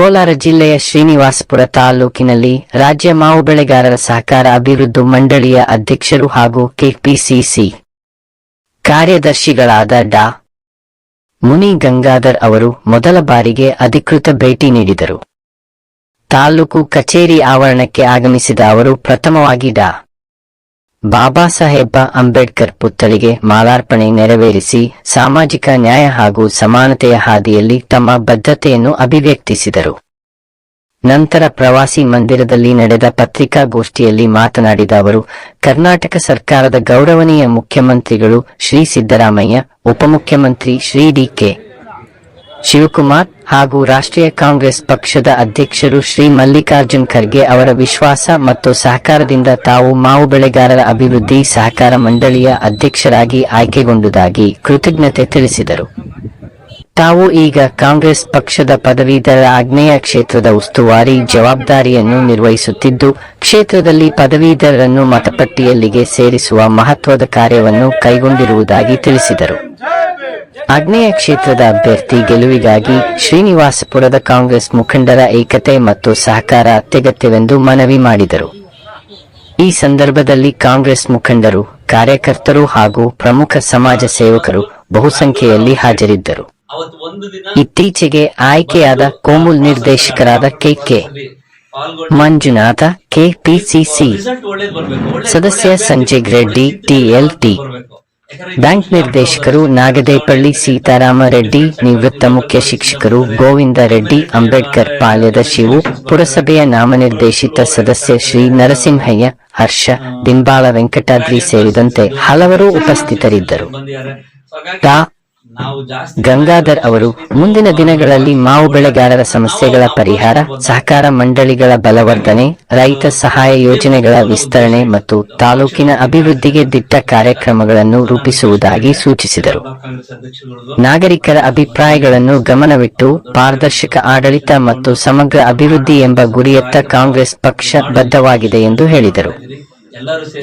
ಕೋಲಾರ ಜಿಲ್ಲೆಯ ಶ್ರೀನಿವಾಸಪುರ ತಾಲೂಕಿನಲ್ಲಿ ರಾಜ್ಯ ಮಾವು ಬೆಳೆಗಾರರ ಸಹಕಾರ ಅಭಿವೃದ್ಧಿ ಮಂಡಳಿಯ ಅಧ್ಯಕ್ಷರು ಹಾಗೂ ಕೆಪಿಸಿಸಿ ಕಾರ್ಯದರ್ಶಿಗಳಾದ ಡಾ. ಮುನಿ ಗಂಗಾಧರ್ ಅವರು ಮೊದಲ ಬಾರಿಗೆ ಅಧಿಕೃತ ಭೇಟಿ ನೀಡಿದರು. ತಾಲೂಕು ಕಚೇರಿ ಆವರಣಕ್ಕೆ ಆಗಮಿಸಿದ ಅವರು ಪ್ರಥಮವಾಗಿ ಡಾ. ಬಾಬಾ ಸಾಹೇಬ ಅಂಬೇಡ್ಕರ್ ಪುತ್ಥಳಿಗೆ ಮಾಲಾರ್ಪಣೆ ನೆರವೇರಿಸಿ ಸಾಮಾಜಿಕ ನ್ಯಾಯ ಹಾಗೂ ಸಮಾನತೆಯ ಹಾದಿಯಲ್ಲಿ ತಮ್ಮ ಬದ್ಧತೆಯನ್ನು ಅಭಿವ್ಯಕ್ತಿಸಿದರು. ನಂತರ ಪ್ರವಾಸಿ ಮಂದಿರದಲ್ಲಿ ನಡೆದ ಪತ್ರಿಕಾಗೋಷ್ಠಿಯಲ್ಲಿ ಮಾತನಾಡಿದ ಅವರು, ಕರ್ನಾಟಕ ಸರ್ಕಾರದ ಗೌರವನೀಯ ಮುಖ್ಯಮಂತ್ರಿಗಳು ಶ್ರೀ ಸಿದ್ದರಾಮಯ್ಯ, ಉಪಮುಖ್ಯಮಂತ್ರಿ ಶ್ರೀ ಡಿಕೆ ಶಿವಕುಮಾರ್ ಹಾಗೂ ರಾಷ್ಟ್ರೀಯ ಕಾಂಗ್ರೆಸ್ ಪಕ್ಷದ ಅಧ್ಯಕ್ಷರು ಶ್ರೀ ಮಲ್ಲಿಕಾರ್ಜುನ್ ಖರ್ಗೆ ಅವರ ವಿಶ್ವಾಸ ಮತ್ತು ಸಹಕಾರದಿಂದ ತಾವು ಮಾವು ಬೆಳೆಗಾರರ ಅಭಿವೃದ್ಧಿ ಸಹಕಾರ ಮಂಡಳಿಯ ಅಧ್ಯಕ್ಷರಾಗಿ ಆಯ್ಕೆಗೊಂಡುದಾಗಿ ಕೃತಜ್ಞತೆ ತಿಳಿಸಿದರು. ತಾವು ಈಗ ಕಾಂಗ್ರೆಸ್ ಪಕ್ಷದ ಪದವೀಧರ ಆಗ್ನೇಯ ಕ್ಷೇತ್ರದ ಉಸ್ತುವಾರಿ, ಜವಾಬ್ದಾರಿಯನ್ನು ನಿರ್ವಹಿಸುತ್ತಿದ್ದು, ಕ್ಷೇತ್ರದಲ್ಲಿ ಪದವೀಧರರನ್ನು ಮತಪಟ್ಟಿಯಲ್ಲಿಗೆ ಸೇರಿಸುವ ಮಹತ್ವದ ಕಾರ್ಯವನ್ನು ಕೈಗೊಂಡಿರುವುದಾಗಿ ತಿಳಿಸಿದರು. ಆಗ್ನೇಯ ಕ್ಷೇತ್ರದ ಅಭ್ಯರ್ಥಿ ಗೆಲುವಿಗಾಗಿ ಶ್ರೀನಿವಾಸಪುರದ ಕಾಂಗ್ರೆಸ್ ಮುಖಂಡರ ಏಕತೆ ಮತ್ತು ಸಹಕಾರ ಅತ್ಯಗತ್ಯವೆಂದು ಮನವಿ ಮಾಡಿದರು. ಈ ಸಂದರ್ಭದಲ್ಲಿ ಕಾಂಗ್ರೆಸ್ ಮುಖಂಡರು, ಕಾರ್ಯಕರ್ತರು ಹಾಗೂ ಪ್ರಮುಖ ಸಮಾಜ ಸೇವಕರು ಬಹುಸಂಖ್ಯೆಯಲ್ಲಿ ಹಾಜರಿದ್ದರು. ಇತ್ತೀಚೆಗೆ ಆಯ್ಕೆಯಾದ ಕೋಮುಲ್ ನಿರ್ದೇಶಕರಾದ ಕೆಕೆ ಮಂಜುನಾಥ ಕೆಪಿಸಿಸಿ ಸದಸ್ಯ ಸಂಜಯ್ ರೆಡ್ಡಿ ಟಿಎಲ್ಟಿ. ಬ್ಯಾಂಕ್ ನಿರ್ದೇಶಕರು ನಾಗದೇಪಳ್ಳಿ ಸೀತಾರಾಮ ರೆಡ್ಡಿ ನಿವೃತ್ತ ಮುಖ್ಯ ಶಿಕ್ಷಕರು ಗೋವಿಂದ ರೆಡ್ಡಿ ಅಂಬೇಡ್ಕರ್ ಪಾಳ್ಯದ ಶಿವು ಪುರಸಭೆಯ ನಾಮನಿರ್ದೇಶಿತ ಸದಸ್ಯ ಶ್ರೀ ನರಸಿಂಹಯ್ಯ ಹರ್ಷ ದಿಂಬಾಳ ವೆಂಕಟಾದ್ರಿ ಸೇರಿದಂತೆ ಹಲವರು ಉಪಸ್ಥಿತರಿದ್ದರು. ಗಂಗಾಧರ್ ಅವರು ಮುಂದಿನ ದಿನಗಳಲ್ಲಿ ಮಾವು ಬೆಳೆಗಾರರ ಸಮಸ್ಯೆಗಳ ಪರಿಹಾರ ಸಹಕಾರ ಮಂಡಳಿಗಳ ಬಲವರ್ಧನೆ ರೈತ ಸಹಾಯ ಯೋಜನೆಗಳ ವಿಸ್ತರಣೆ ಮತ್ತು ತಾಲೂಕಿನ ಅಭಿವೃದ್ಧಿಗೆ ದಿಟ್ಟ ಕಾರ್ಯಕ್ರಮಗಳನ್ನು ರೂಪಿಸುವುದಾಗಿ ಸೂಚಿಸಿದರು. ನಾಗರಿಕರ ಅಭಿಪ್ರಾಯಗಳನ್ನು ಗಮನವಿಟ್ಟು ಪಾರದರ್ಶಕ ಆಡಳಿತ ಮತ್ತು ಸಮಗ್ರ ಅಭಿವೃದ್ಧಿ ಎಂಬ ಗುರಿಯತ್ತ ಕಾಂಗ್ರೆಸ್ ಪಕ್ಷ ಬದ್ಧವಾಗಿದೆ ಎಂದು ಹೇಳಿದರು.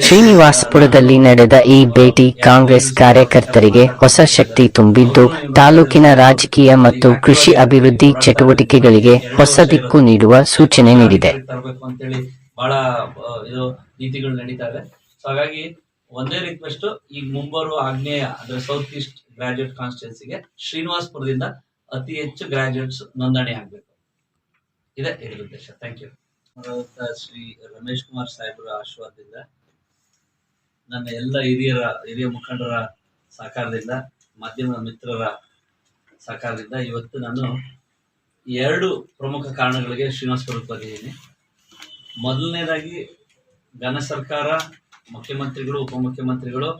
ಶ್ರೀನಿವಾಸಪುರದಲ್ಲಿ ನಡೆದ ಈ ಭೇಟಿ ಕಾಂಗ್ರೆಸ್ ಕಾರ್ಯಕರ್ತರಿಗೆ ಹೊಸ ಶಕ್ತಿ ತುಂಬಿದ್ದು ತಾಲೂಕಿನ ರಾಜಕೀಯ ಮತ್ತು ಕೃಷಿ ಅಭಿವೃದ್ಧಿ ಚಟುವಟಿಕೆಗಳಿಗೆ ಹೊಸ ದಿಕ್ಕು ನೀಡುವ ಸೂಚನೆ ನೀಡಿದೆ. ಬಹಳ ಇದು ನೀತಿಗಳು ನಡೀತಾ ಇದೆ ಸೊ ಹಾಗಾಗಿ ಒಂದೇ ರಿಕ್ವೆಸ್ಟ್ ಈ ಮುಂಬರುವ ಆಗ್ನೇಯ ಅಂದ್ರೆ ಸೌತ್ ಈಸ್ಟ್ ಗ್ರಾಜುಯೇಟ್ ಕಾನ್ಸ್ಟಿಟ್ಯೂನ್ಸಿಗೆ ಶ್ರೀನಿವಾಸ್ಪುರದಿಂದ ಅತಿ ಹೆಚ್ಚು ಗ್ರಾಜುಯೇಟ್ಸ್ ನೋಂದಣಿ ಆಗಬೇಕು. ಇದೆ ಇದ್ರ ಉದ್ದೇಶ. ಥ್ಯಾಂಕ್ ಯು ಶ್ರೀ ರಮೇಶ್ ಕುಮಾರ್ ಸಾಹೇಬರ ಆಶೀರ್ವಾದದಿಂದ ನನ್ನ ಎಲ್ಲ ಹಿರಿಯರ, ಹಿರಿಯ ಮುಖಂಡರ ಸಹಕಾರದಿಂದ ಮಾಧ್ಯಮ ಮಿತ್ರರ ಸಹಕಾರದಿಂದ ಇವತ್ತು ನಾನು ಎರಡು ಪ್ರಮುಖ ಕಾರಣಗಳಿಗೆ ಶ್ರೀನಿವಾಸಪುರಕ್ಕೆ ಬಂದಿದ್ದೀನಿ. ಮೊದಲನೇದಾಗಿ ಘನ ಸರ್ಕಾರ, ಮುಖ್ಯಮಂತ್ರಿಗಳು, ಉಪಮುಖ್ಯಮಂತ್ರಿಗಳು,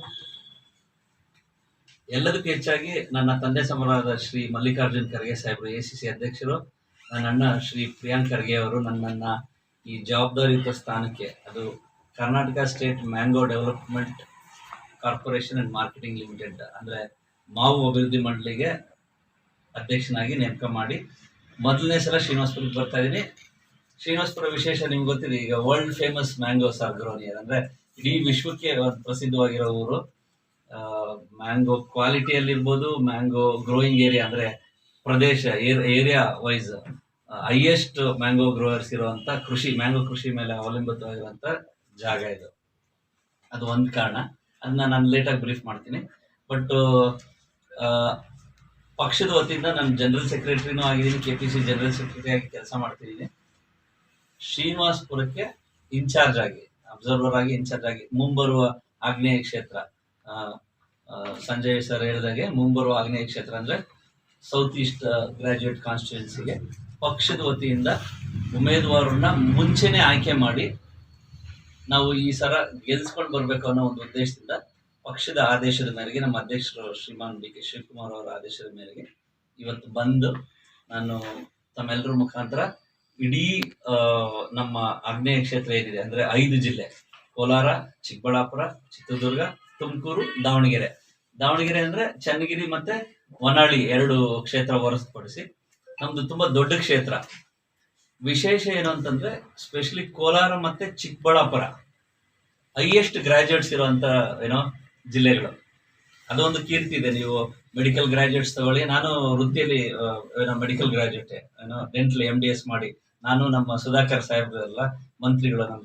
ಎಲ್ಲದಕ್ಕೂ ಹೆಚ್ಚಾಗಿ ನನ್ನ ತಂದೆ ಸಮರಾದ ಶ್ರೀ ಮಲ್ಲಿಕಾರ್ಜುನ್ ಖರ್ಗೆ ಸಾಹೇಬರು, ಎ ಸಿ ಸಿ ಅಧ್ಯಕ್ಷರು ನನ್ನ ಅಣ್ಣ ಶ್ರೀ ಪ್ರಿಯಾಂಕ್ ಖರ್ಗೆ ಅವರು ನನ್ನನ್ನ ಈ ಜವಾಬ್ದಾರಿಯುತ ಸ್ಥಾನಕ್ಕೆ ಅದು Karnataka state mango development corporation and marketing limited ಅಂದ್ರೆ ಮಾವು ಅಭಿವೃದ್ಧಿ ಮಂಡಳಿಗೆ ಅಧ್ಯಕ್ಷನಾಗಿ ನೇಮಕ ಮಾಡಿ. ಮೊದಲನೇ ಸಲ ಶ್ರೀನಿವಾಸಪುರಕ್ಕೆ ಬರ್ತಾ ಇದ್ದೀನಿ ಶ್ರೀನಿವಾಸಪುರ ವಿಶೇಷ ನಿಮ್ಗೆ ಗೊತ್ತಿದೆ, ಈಗ ವರ್ಲ್ಡ್ ಫೇಮಸ್ ಮ್ಯಾಂಗೋ ಸಾರ್ಗ್ರೋನಿಯರ್ ಅಂದ್ರೆ ಇಡೀ ವಿಶ್ವಕ್ಕೆ ಪ್ರಸಿದ್ಧವಾಗಿರೋ ಊರು. ಮ್ಯಾಂಗೋ ಕ್ವಾಲಿಟಿಯಲ್ಲಿರ್ಬೋದು ಮ್ಯಾಂಗೋ ಗ್ರೋಯಿಂಗ್ ಏರಿಯಾ ಅಂದ್ರೆ ಪ್ರದೇಶ area wise highest mango growers ಇರುವಂತ ಕೃಷಿ ಮ್ಯಾಂಗೋ ಕೃಷಿ ಮೇಲೆ ಅವಲಂಬಿತವಾಗಿರುವಂತ ಜಾಗ ಇದು. ಅದು ಒಂದು ಕಾರಣ. ಅದನ್ನ ನಾನು ಲೇಟಾಗಿ ಬ್ರೀಫ್ ಮಾಡ್ತೀನಿ. ಬಟ್ ಪಕ್ಷದ ವತಿಯಿಂದ ನಾನು ಜನರಲ್ ಸೆಕ್ರೆಟರಿನೂ ಆಗಿದ್ದೀನಿ K P C general secretary ಆಗಿ ಕೆಲಸ ಮಾಡ್ತಿದ್ದೀನಿ. ಶ್ರೀನಿವಾಸ್ಪುರಕ್ಕೆ ಇನ್ಚಾರ್ಜ್ ಆಗಿ ಅಬ್ಸರ್ವರ್ ಆಗಿ ಇನ್ಚಾರ್ಜ್ ಆಗಿ ಮುಂಬರುವ ಆಗ್ನೇಯ ಕ್ಷೇತ್ರ. ಸಂಜಯ್ ಸರ್ ಹೇಳಿದಾಗೆ ಮುಂಬರುವ ಆಗ್ನೇಯ ಕ್ಷೇತ್ರ ಅಂದ್ರೆ ಸೌತ್ ಈಸ್ಟ್ ಗ್ರಾಜ್ಯುಯೇಟ್ ಕಾನ್ಸ್ಟಿಟ್ಯೂನ್ಸಿಗೆ ಪಕ್ಷದ ವತಿಯಿಂದ ಉಮೇದುವಾರನ್ನ ಮುಂಚೆನೆ ಆಯ್ಕೆ ಮಾಡಿ ನಾವು ಈ ಸಲ ಗೆಲ್ಸ್ಕೊಂಡು ಬರ್ಬೇಕು ಅನ್ನೋ ಒಂದು ಉದ್ದೇಶದಿಂದ ಪಕ್ಷದ ಆದೇಶದ ಮೇರೆಗೆ ನಮ್ಮ ಅಧ್ಯಕ್ಷರು ಶ್ರೀಮಾನ್ ಡಿ ಕೆ ಶಿವಕುಮಾರ್ ಅವರ ಆದೇಶದ ಮೇರೆಗೆ ಇವತ್ತು ಬಂದು ನಾನು ತಮ್ಮೆಲ್ಲರ ಮುಖಾಂತರ ಇಡೀ ನಮ್ಮ ಆಗ್ನೇಯ ಕ್ಷೇತ್ರ ಏನಿದೆ ಅಂದ್ರೆ ಐದು ಜಿಲ್ಲೆ, ಕೋಲಾರ, ಚಿಕ್ಕಬಳ್ಳಾಪುರ, ಚಿತ್ರದುರ್ಗ, ತುಮಕೂರು, ದಾವಣಗೆರೆ. ದಾವಣಗೆರೆ ಅಂದ್ರೆ ಚನ್ನಗಿರಿ ಮತ್ತೆ ಹೊನ್ನಾಳಿ ಎರಡು ಕ್ಷೇತ್ರ ಹೊರತುಪಡಿಸಿ ನಮ್ದು ತುಂಬಾ ದೊಡ್ಡ ಕ್ಷೇತ್ರ. ವಿಶೇಷ ಏನು ಅಂತಂದ್ರೆ ಸ್ಪೆಷಲಿ ಕೋಲಾರ ಮತ್ತೆ ಚಿಕ್ಕಬಳ್ಳಾಪುರ. ಹೈಯೆಸ್ಟ್ ಗ್ರಾಜುಯೇಟ್ಸ್ ಇರುವಂತ ಏನೋ ಜಿಲ್ಲೆಗಳು. ಅದೊಂದು ಕೀರ್ತಿ ಇದೆ. ನೀವು ಮೆಡಿಕಲ್ ಗ್ರಾಜುಯೇಟ್ಸ್ ತಗೊಳ್ಳಿ. ನಾನು ವೃತ್ತಿಯಲ್ಲಿ ಮೆಡಿಕಲ್ ಗ್ರಾಜುಯೇಟ್ ಏನೋ ಡೆಂಟಲ್ ಎಂ ಡಿ ಎಸ್ ಮಾಡಿ. ನಾನು ನಮ್ಮ ಸುಧಾಕರ್ ಸಾಹೇಬ್ರೆಲ್ಲ, ಮಂತ್ರಿಗಳು ನಮ್ಮ